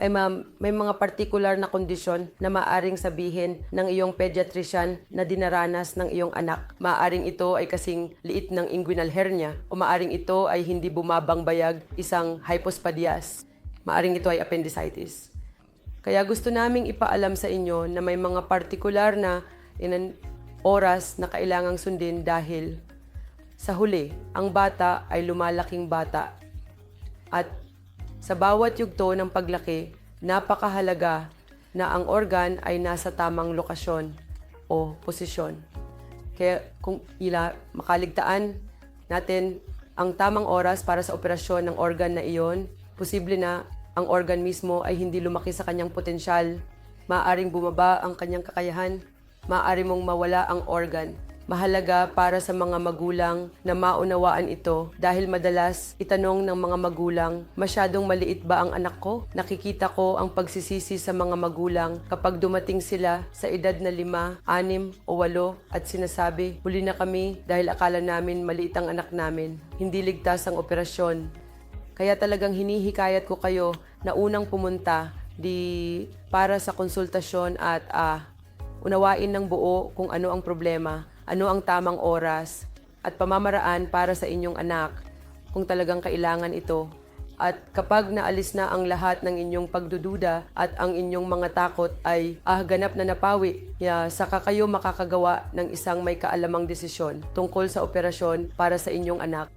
ay ma'am, may mga particular na kondisyon na maaring sabihin ng iyong pediatrician na dinaranas ng iyong anak. Maaring ito ay kasing liit ng inguinal hernia o maaring ito ay hindi bumabang bayag isang hypospadias. Maaring ito ay appendicitis. Kaya gusto naming ipaalam sa inyo na may mga partikular na inan oras na kailangang sundin dahil sa huli, ang bata ay lumalaking bata at sa bawat yugto ng paglaki, napakahalaga na ang organ ay nasa tamang lokasyon o posisyon. Kaya kung ila makaligtaan natin ang tamang oras para sa operasyon ng organ na iyon, posible na ang organ mismo ay hindi lumaki sa kanyang potensyal. Maaring bumaba ang kanyang kakayahan, maaari mong mawala ang organ. Mahalaga para sa mga magulang na maunawaan ito dahil madalas itanong ng mga magulang, masyadong maliit ba ang anak ko? Nakikita ko ang pagsisisi sa mga magulang kapag dumating sila sa edad na lima, anim o walo at sinasabi, huli na kami dahil akala namin maliit ang anak namin. Hindi ligtas ang operasyon. Kaya talagang hinihikayat ko kayo na unang pumunta di para sa konsultasyon at ah, unawain ng buo kung ano ang problema, ano ang tamang oras, at pamamaraan para sa inyong anak kung talagang kailangan ito. At kapag naalis na ang lahat ng inyong pagdududa at ang inyong mga takot ay ah, ganap na napawi, ya, saka kayo makakagawa ng isang may kaalamang desisyon tungkol sa operasyon para sa inyong anak.